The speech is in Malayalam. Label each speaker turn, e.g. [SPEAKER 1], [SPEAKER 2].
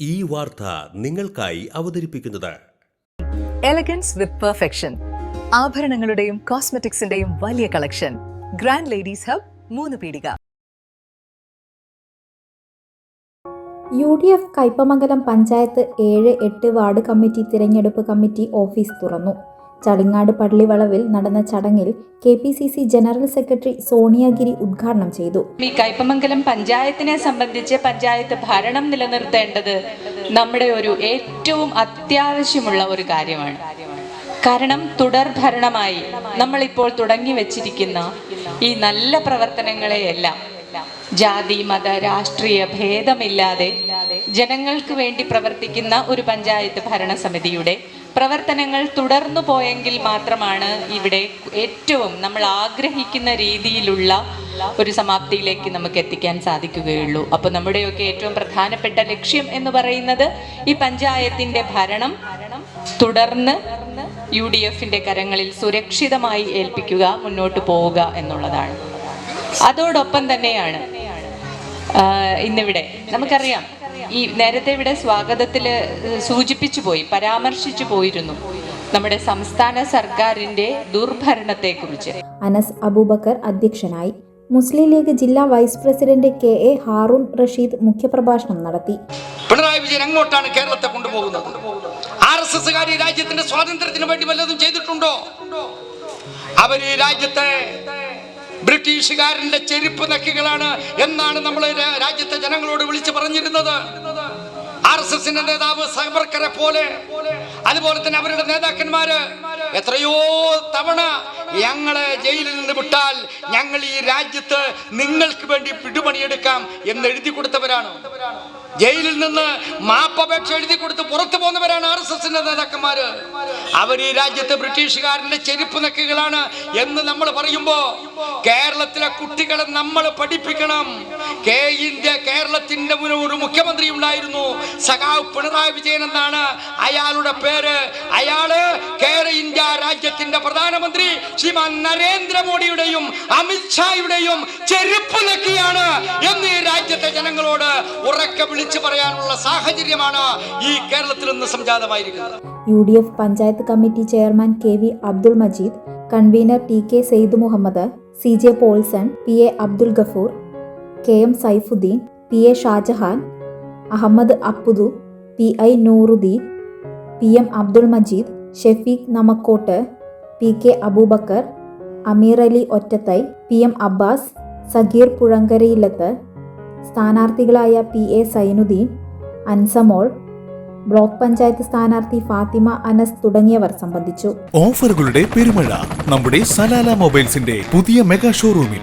[SPEAKER 1] ഈ വാർത്ത നിങ്ങൾക്കായി അവതരിപ്പിക്കുന്നത്.
[SPEAKER 2] എലഗൻസ് വിത്ത് പെർഫെക്ഷൻ ആഭരണങ്ങളുടെയും കോസ്മെറ്റിക്സിന്റെയും വലിയ collection. Grand ladies hub Moonnupeedika.
[SPEAKER 3] U D F Kaipamangalam panchayat ഏഴ് എട്ട് വാർഡ് കമ്മിറ്റി തിരഞ്ഞെടുപ്പ് കമ്മിറ്റി ഓഫീസ് തുറന്നു. ചളിങ്ങാട് പള്ളിവളവിൽ നടന്ന ചടങ്ങിൽ K P C C general secretary Sonia Giri ഉദ്ഘാടനം ചെയ്തു.
[SPEAKER 4] ഈ കയ്പമംഗലം പഞ്ചായത്തിനെ സംബന്ധിച്ച് പഞ്ചായത്ത് ഭരണം നിലനിർത്തേണ്ടത് നമ്മുടെ ഒരു ഏറ്റവും അത്യാവശ്യമുള്ള ഒരു കാര്യമാണ്. കാരണം തുടർ ഭരണമായി നമ്മളിപ്പോൾ തുടങ്ങി വെച്ചിരിക്കുന്ന ഈ നല്ല പ്രവർത്തനങ്ങളെയെല്ലാം ജാതി മത രാഷ്ട്രീയ ഭേദമില്ലാതെ ജനങ്ങൾക്ക് വേണ്ടി പ്രവർത്തിക്കുന്ന ഒരു പഞ്ചായത്ത് ഭരണസമിതിയുടെ പ്രവർത്തനങ്ങൾ തുടർന്നു പോയെങ്കിൽ മാത്രമാണ് ഇവിടെ ഏറ്റവും നമ്മൾ ആഗ്രഹിക്കുന്ന രീതിയിലുള്ള ഒരു സമാപ്തിയിലേക്ക് നമുക്ക് എത്തിക്കാൻ സാധിക്കുകയുള്ളൂ. അപ്പോൾ നമ്മുടെയൊക്കെ ഏറ്റവും പ്രധാനപ്പെട്ട ലക്ഷ്യം എന്ന് പറയുന്നത് ഈ പഞ്ചായത്തിന്റെ ഭരണം തുടർന്ന് യു ഡി എഫിന്റെ കരങ്ങളിൽ സുരക്ഷിതമായി ഏൽപ്പിക്കുക മുന്നോട്ട് പോവുക എന്നുള്ളതാണ്. അതോടൊപ്പം തന്നെയാണ് ഇന്നിവിടെ നമുക്കറിയാം ഈ നേരത്തെ ഇവിടെ സ്വാഗതത്തിൽ സൂചിപ്പിച്ചു പോയി പരാമർശിച്ചു പോയിരുന്നു നമ്മുടെ സംസ്ഥാന സർക്കാരിന്റെ ദുർഭരണത്തെക്കുറിച്ച്.
[SPEAKER 3] അനസ് അബൂബക്കർ അധ്യക്ഷനായി മുസ്ലിം ലീഗ് ജില്ലാ vice president K A Haroon Rasheed മുഖ്യപ്രഭാഷണം നടത്തി.
[SPEAKER 5] പിണറായി വിജയൻ അങ്ങോട്ടാണ് കേരളത്തെ കൊണ്ടുപോകുന്നത്? ആർ എസ് എസ് കാര്യ രാജ്യത്തിന്റെ സ്വാതന്ത്ര്യത്തിന് വേണ്ടി വല്ലതും ചെയ്തിട്ടുണ്ടോ? അവർ ഈ രാജ്യത്തെ ബ്രിട്ടീഷുകാരന്റെ ചെരുപ്പ് നക്കികളാണ് എന്നാണ് നമ്മൾ രാജ്യത്തെ ജനങ്ങളോട് വിളിച്ചു പറഞ്ഞിരുന്നത്. ആർ എസ് എസിന്റെ നേതാവ് സവർക്കറെ പോലെ. അതുപോലെ തന്നെ അവരുടെ നേതാക്കന്മാര്. എത്രയോ തവണ ഞങ്ങളെ ജയിലിൽ നിന്ന് വിട്ടാൽ ഞങ്ങൾ ഈ രാജ്യത്ത് നിങ്ങൾക്ക് വേണ്ടി പിടിപണിയെടുക്കാം എന്ന് എഴുതി കൊടുത്തവരാണ്. ജയിലിൽ നിന്ന് മാപ്പപേക്ഷ എഴുതി കൊടുത്ത് പുറത്തു പോകുന്നവരാണ് ആർ എസ് എസിന്റെ നേതാക്കന്മാര്. അവർ ഈ രാജ്യത്തെ ബ്രിട്ടീഷുകാരന്റെ ചെരുപ്പ് നക്കുകളാണ് എന്ന് നമ്മൾ പറയുമ്പോ കേരളത്തിലെ കുട്ടികളെ നമ്മൾ പഠിപ്പിക്കണം. കെ ഇന്ത്യ കേരളത്തിന്റെ ഒരു മുഖ്യമന്ത്രി ഉണ്ടായിരുന്നു. സഖാവ് പിണറായി വിജയൻ എന്നാണ് അയാളുടെ പേര്. അയാൾ കേര ഇന്ത്യ രാജ്യത്തിന്റെ പ്രധാനമന്ത്രി. ശ്രീമാൻ നരേന്ദ്രമോദിയുടെയും അമിത്ഷായുടെയും ചെരുപ്പ് നക്കിയാണ് എന്ന് ഈ രാജ്യത്തെ ജനങ്ങളോട് ഉറക്കെ വിളിച്ചു പറയാനുള്ള സാഹചര്യമാണ് ഈ കേരളത്തിൽ നിന്ന് സംജാതമായിരിക്കുന്നത്.
[SPEAKER 3] U D F panchayat committee chairman K V Abdul Majeed convener T K Syed Muhammad C J Paulson P A Abdul Gafoor K M Saifuddin P A Shajahan Ahammed Appudu P I Nooruddin P M Abdul Majeed Shefeeq Namakkot P K Aboobacker Ameer Ali Ottathai P M Abbas Sageer Puzhankarayilath സ്ഥാനാർത്ഥികളായ P A Sainuddin Ansamol block panchayat സ്ഥാനാർത്ഥി ഫാത്തിമ അനസ് തുടങ്ങിയവർ സംബന്ധിച്ചു.
[SPEAKER 6] ഓഫറുകളുടെ പെരുമഴ നമ്മുടെ സലാല മൊബൈൽസിന്റെ പുതിയ മെഗാ ഷോറൂമിൽ.